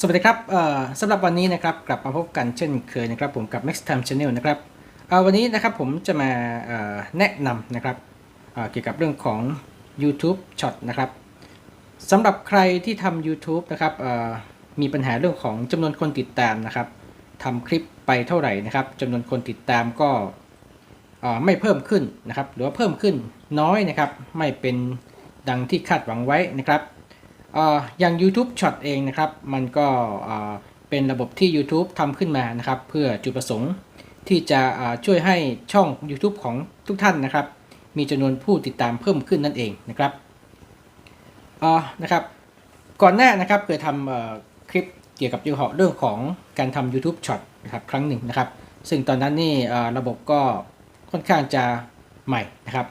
สวัสดีครับเอ่อสำหรับวันนี้นะครับกลับมาพบกันเช่นเคยนะครับผมกับ Max Time Channel นะครับเอ่อวันนี้นะครับผมจะมาเอ่อแนะนำนะครับเกี่ยวกับเรื่องของ YouTube Short นะครับสำหรับใครที่ทำ YouTube นะครับเอ่อมีปัญหาเรื่องของจำนวนคนติดตามนะครับทำคลิปไปเท่าไหร่นะครับจำนวนคนติดตามก็เอ่อไม่เพิ่มขึ้นนะครับ หรือว่าเพิ่มขึ้นน้อยนะครับ ไม่เป็นดังที่คาดหวังไว้นะครับ อย่าง YouTube Shot เองนะครับ มันก็เป็นระบบที่ YouTube ทำขึ้นมานะครับ เพื่อจุดประสงค์ที่จะช่วยให้ช่อง YouTube ของทุกท่านนะครับ มีจำนวนผู้ติดตามเพิ่มขึ้นนั่นเองนะครับนะครับ ก่อนหน้านะครับเคยทำคลิปเกี่ยวกับเรื่องของการทำ YouTube Shot นะครับครั้งหนึ่งนะครับ ซึ่งตอนนั้นนี่ระบบก็ค่อนข้างจะใหม่นะครับ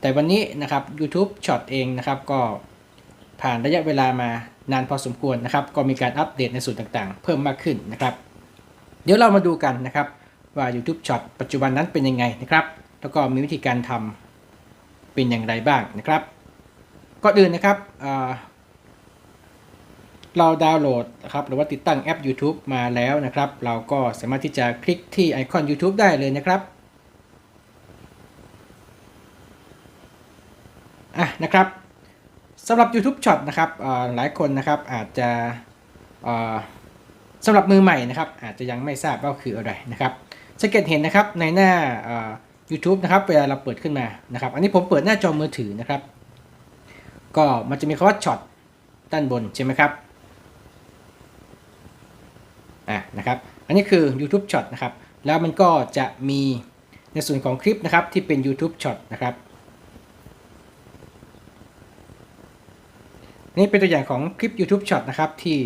แต่วันนี้นะครับ YouTube Shot เองนะครับก็ ผ่านระยะเวลามานานพอสมควรนะครับ ก็มีการอัปเดตในส่วนต่างๆ เพิ่มมากขึ้นนะครับ เดี๋ยวเรามาดูกันนะครับว่า YouTube Shot ปัจจุบันนั้นเป็นยังไงนะครับ แล้วก็มีวิธีการทำเป็นอย่างไรบ้างนะครับก่อนอื่นนะครับเเราดาวน์โหลดนะครับหรือว่าติดตั้งแอป YouTube มาแล้วนะครับ เราก็สามารถที่จะคลิกที่ไอคอน YouTube ได้เลยนะครับอะนะครับ สำหรับ YouTube Shot นะครับหลายคนนะครับอาจจะสำหรับมือใหม่นะครับ อาจจะยังไม่ทราบว่าคืออะไรนะครับสังเกตเห็นนะครับในหน้า YouTube นะครับเวลาเราเปิดขึ้นมานะครับ อันนี้ผมเปิดหน้าจอมือถือนะครับ ก็มันจะมีคำว่า Short ด้านบนใช่ไหมครับอะนะครับอันนี้คือ YouTube Shot นะครับ แล้วมันก็จะมีในส่วนของคลิปนะครับที่เป็น YouTube Shot นะครับ นี่เป็นตัวอย่างของคลิป YouTube Short นะครับที่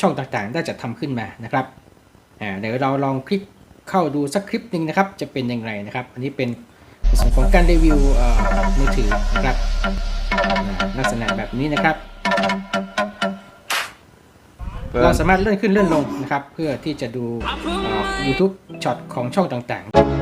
ช่องต่างๆ ได้จัดทำขึ้นมานะครับอ่าเดี๋ยวเราลองคลิกเข้าดูสักคลิปหนึ่งนะครับ จะเป็นอย่างไรนะครับ อันนี้เป็นในส่วนของการรีวิวอ่อมือถือนะครับลักษณะแบบนี้นะครับ เราสามารถเลื่อนขึ้นเลื่อนลงนะครับ เพื่อที่จะดู YouTube Short ของช่องต่างๆ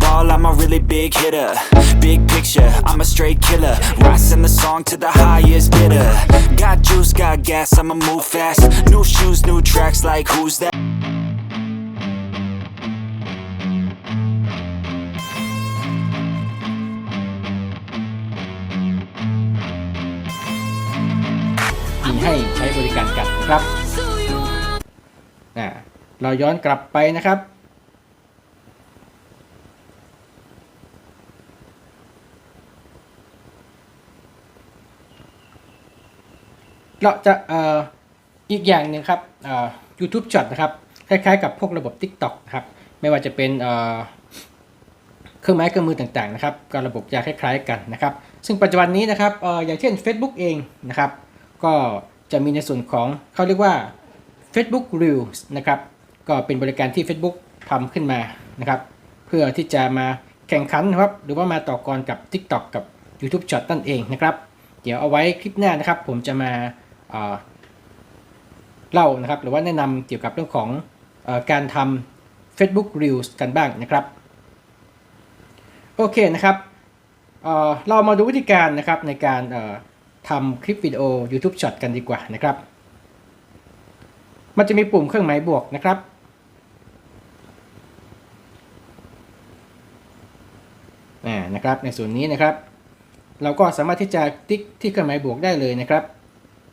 ball, I'm a really big hitter Big picture, I'm a straight killer Rising the song to the highest bidder Got juice, got gas, I'ma move fast New shoes, new tracks, like who's that? มีให้ใช้บริการกันครับอ่าเราย้อนกลับไปนะครับ เราจะเอ่ออีกอย่างหนึ่งครับเอ่อ YouTube Short นะครับคล้ายๆกับพวกระบบ TikTok นะครับไม่ว่าจะเป็นเอ่อเครื่องไม้เครื่องมือต่างๆนะครับก็ระบบจะคล้ายๆกันนะครับ ซึ่งปัจจุบันนี้นะครับเอ่ออย่างเช่น Facebook เองนะครับ ก็จะมีในส่วนของเขาเรียกว่า Facebook Reels นะครับก็เป็นบริการที่ Facebook ทำขึ้นมานะครับ เพื่อที่จะมาแข่งขันครับ หรือว่ามาต่อกรกับ TikTok กับ YouTube Short นั่นเองนะครับ เดี๋ยวเอาไว้คลิปหน้านะครับ ผมจะมา เล่านะครับ หรือว่าแนะนำเกี่ยวกับเรื่องของอการทำ Facebook Reels กันบ้างนะครับ โอเคนะครับเเรามาดูวิธีการนะครับในการทำคลิปวิดีโอ YouTube Short กันดีกว่านะครับ มันจะมีปุ่มเครื่องหมายบวกนะครับอ่นะครับในส่วนนี้นะครับ เราก็สามารถที่จะติ๊กที่เครื่องหมายบวกได้เลยนะครับ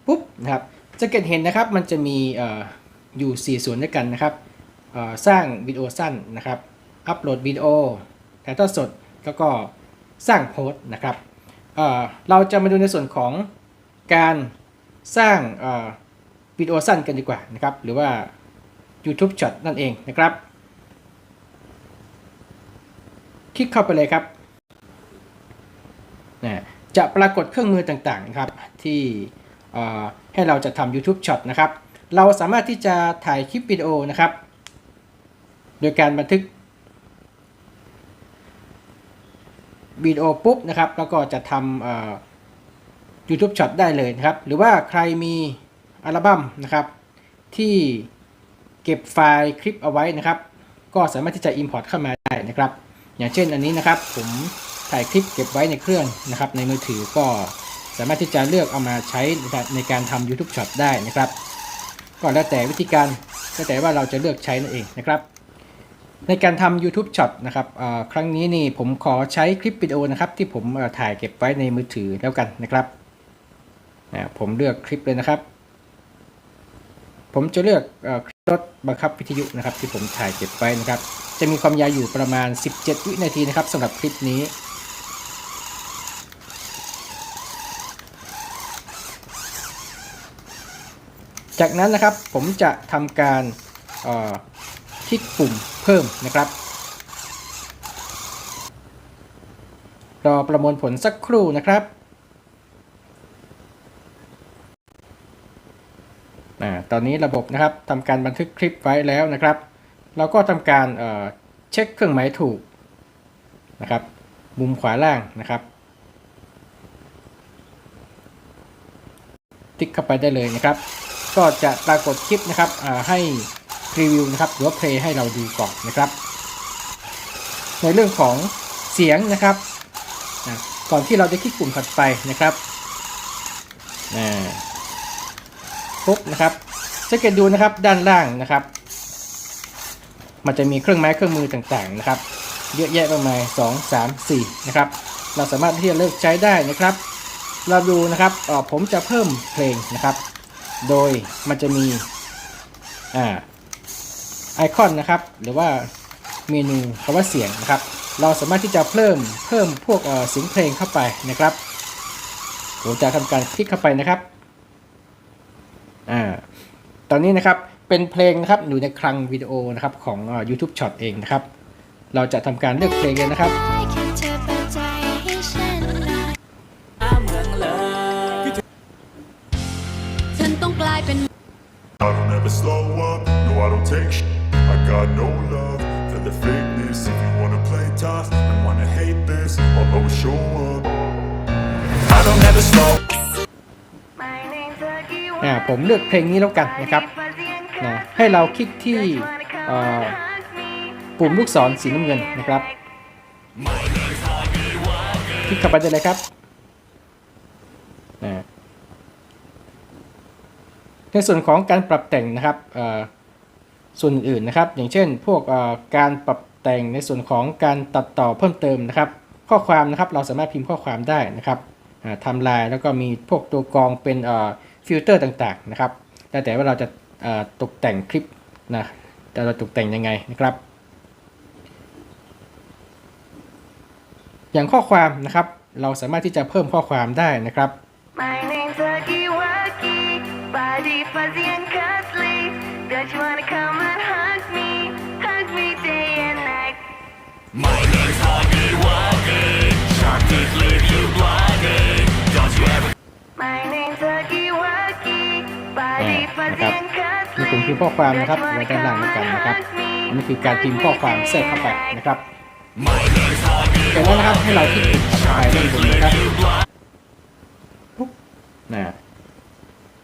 ปุ๊บนะครับจะเก็ตเห็นนะครับมันจะมีออยู่4ส่วนด้วยกันนะครับสร้างวิดีโอสั้นนะครับอัปโหลดวิดีโอถ่ายทอดสดแล้วก็สร้างโพสต์นะครับเเราจะมาดูในส่วนของการสร้างวิดีโอสั้นกันดีกว่านะครับหรือว่า YouTube Shot นั่นเองนะครับ คลิกเข้าไปเลยครับนะจะปรากฏเครื่องมือต่างๆนะครับที่ ให้เราจะทำ YouTube Shot นะครับ เราสามารถที่จะถ่ายคลิปวิดีโอนะครับ โดยการบันทึกวิดีโอปุ๊บนะครับ แล้วก็จะทำเอ่อ YouTube Shot ได้เลยนะครับ หรือว่าใครมีอัลบั้มนะครับ ที่เก็บไฟล์คลิปเอาไว้นะครับ ก็สามารถที่จะ Import เข้ามาได้นะครับ อย่างเช่นอันนี้นะครับ ผมถ่ายคลิปเก็บไว้ในเครื่องนะครับ ในมือถือก็ สามารถที่จะเลือกเอามาใช้ในการทำ YouTube Shot ได้นะครับ ก็แล้วแต่วิธีการแล้วแต่ว่าเราจะเลือกใช้นั่นเองนะครับ ในการทำ YouTube Shot นะครับครั้งนี้นี่ผมขอใช้คลิปวิดีโอนะครับ ที่ผมถ่ายเก็บไว้ในมือถือแล้วกันนะครับผมเลือกคลิปเลยนะครับ ผมจะเลือกคลิปรถบังคับวิทยุนะครับ ที่ผมถ่ายเก็บไว้นะครับ จะมีความยาวอยู่ประมาณ 17 วินาทีนะครับสำหรับคลิปนี้ จากนั้นนะครับผมจะทำการเอ่อคลิกปุ่มเพิ่มนะครับรอประมวลผลสักครู่นะครับอตอนนี้ระบบนะครับทำการบันทึกคลิปไว้แล้วนะครับ เราก็ทำการเเช็คเครื่องหมายถูกนะครับ มุมขวาล่างนะครับ ติ๊กเข้าไปได้เลยนะครับ ก็จะปรากฏคลิปนะครับให้รีวิวนะครับหรือว่าเพลย์ให้เราดูก่อนนะครับ ในเรื่องของเสียงนะครับก่อนที่เราจะคลิกปุ่มถัดไปนะครับปุ๊บนะครับสังเกตดูนะครับด้านล่างนะครับ มันจะมีเครื่องไม้เครื่องมือต่างๆนะครับ เยอะแยะมากมาย2 3 4นะครับ เราสามารถที่จะเลือกใช้ได้นะครับ เราดูนะครับออผมจะเพิ่มเพลงนะครับ โดยมันจะมีอ่าไอคอนนะครับ หรือว่าเมนูคำว่าเสียงนะครับ เราสามารถที่จะเพิ่มเพิ่มพวกเสียงเพลงเข้าไปนะครับผมจะทำการคลิกเข้าไปนะครับอ่าตอนนี้นะครับเป็นเพลงนะครับอยู่ในคลังวิดีโอนะครับของ YouTube Shot เองนะครับ เราจะทำการเลือกเพลงเลยนะครับ I don't ever slow up, no I don't take sh- I got no love for the fakeness If you wanna play tough and wanna hate this I'll always show up I don't ever slow อ่าผมเลือกเพลงนี้แล้วกันนะครับนะให้เราคลิกที่เอ่อปุ่มลูกศรสีน้ำเงินนะครับ คลิกเข้าไปได้เลยครับนะ ในส่วนของการปรับแต่งนะครับส่วนอื่นนะครับ อย่างเช่น พวกการปรับแต่งในส่วนของการตัดต่อเพิ่มเติมนะครับ ข้อความนะครับเราสามารถพิมพ์ข้อความได้นะครับทำลายแล้วก็มีพวกตัวกรองเป็นฟิลเตอร์ต่างๆนะครับแต่แต่ว่าเราจะตกแต่งคลิปนะแต่เราตกแต่งยังไงนะครับ อย่างข้อความนะครับ เราสามารถที่จะเพิ่มข้อความได้นะครับ นะครับ and มี cuddly. ปุ่มพิมพ์ข้อความนะครับ Don't you ไว้ wanna ด้านล่าง come แล้วกัน and นะครับ hug me? อันนี้คือการพิมพ์ข้อความแทรกเข้าไปนะครับเสร็จแล้วนะครับให้เราคลิกปุ่มถัดไปด้านบนนะครับปุ๊บนะ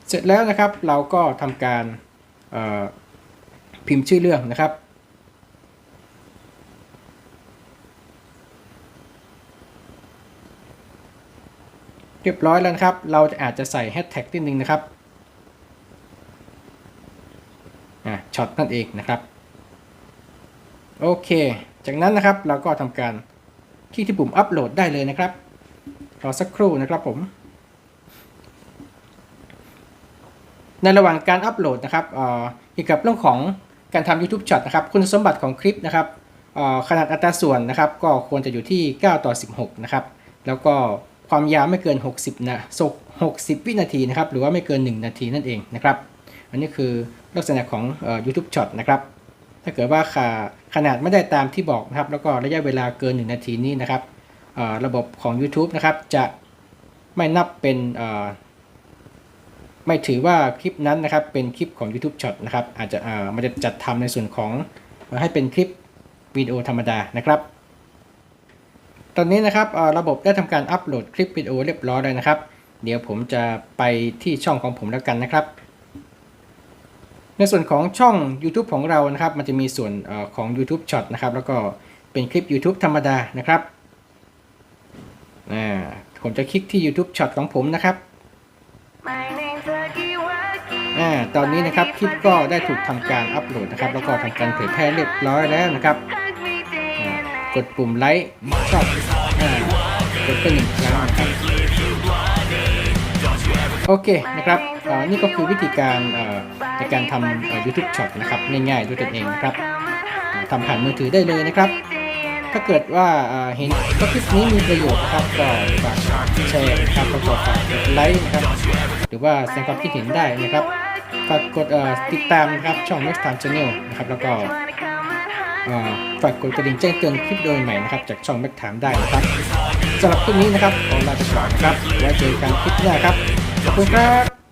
เสร็จแล้วนะครับเราก็ทำการเอ่อพิมพ์ชื่อเรื่องนะครับเรียบร้อยแล้วนะครับ เราจะอาจจะใส่แฮชแท็กนิดนึงนะครับอะ ช็อตนั่นเองนะครับ โอเค จากนั้นนะครับเราก็ทำการคลิกที่ปุ่มอัปโหลดได้เลยนะครับรอสักครู่นะครับผม ในระหว่างการอัปโหลดนะครับเอ่อเกี่ยวกับเรื่องของการทำ YouTube Shot นะครับ คุณสมบัติของคลิปนะครับอ่อขนาดอัตราส่วนนะครับ ก็ควรจะอยู่ที่ 9 ต่อ 16 นะครับ แล้วก็ความยาวไม่เกิน 60 นะ60 วินาทีนะครับ หรือว่าไม่เกิน 1 นาทีนั่นเองนะครับ อันนี้คือลักษณะของเอ่อ YouTube Shot นะครับถ้าเกิดว่าขาขนาดไม่ได้ตามที่บอกนะครับ แล้วก็ระยะเวลาเกิน 1 นาทีนี้นะครับระบบของ YouTube นะครับจะไม่นับเป็นไม่ถือว่าคลิปนั้นนะครับเป็นคลิปของ YouTube Short นะครับอาจจะมันจะจัดทำในส่วนของให้เป็นคลิปวิดีโอธรรมดานะครับ ตอนนี้นะครับระบบได้ทำการอัปโหลดคลิปวิดีโอเรียบร้อยแล้วนะครับ เดี๋ยวผมจะไปที่ช่องของผมแล้วกันนะครับ ในส่วนของช่อง YouTube ของเรานะครับ มันจะมีส่วนอของ YouTube Shot นะครับ แล้วก็เป็นคลิป YouTube ธรรมดานะครับผมจะคลิกที่ YouTube Shot ของผมนะครับอตอนนี้นะครับคลิปก็ได้ถูกทำการอัปโหลดนะครับ แล้วก็ทำการเผยแพร่เรียบร้อยแล้วนะครับ กดปุ่มไลค์ชอบกดไปหนึ่งครั้งนะครับโอเคนะครับนี่ก็คือวิธีการ ในการทำ YouTube Short นะครับง่ายๆด้วยตนเองนะครับทำผ่านมือถือได้เลยนะครับ ถ้าเกิดว่าเห็นคลิปนี้มีประโยชน์นะครับก็ฝากแชร์นะครับก็ฝากกดไลค์นะครับหรือว่าแสดงความคิดเห็นได้นะครับฝากกดติดตามนะครับช่อง Next Time Channel นะครับแล้วก็ฝากกดกระดิ่งแจ้งเตือนคลิปโดยใหม่นะครับ จากช่อง Next Time ได้นะครับสำหรับคลิปนี้นะครับขอลาไปก่อนนะครับไว้เจอกันคลิปหน้าครับขอบคุณครับ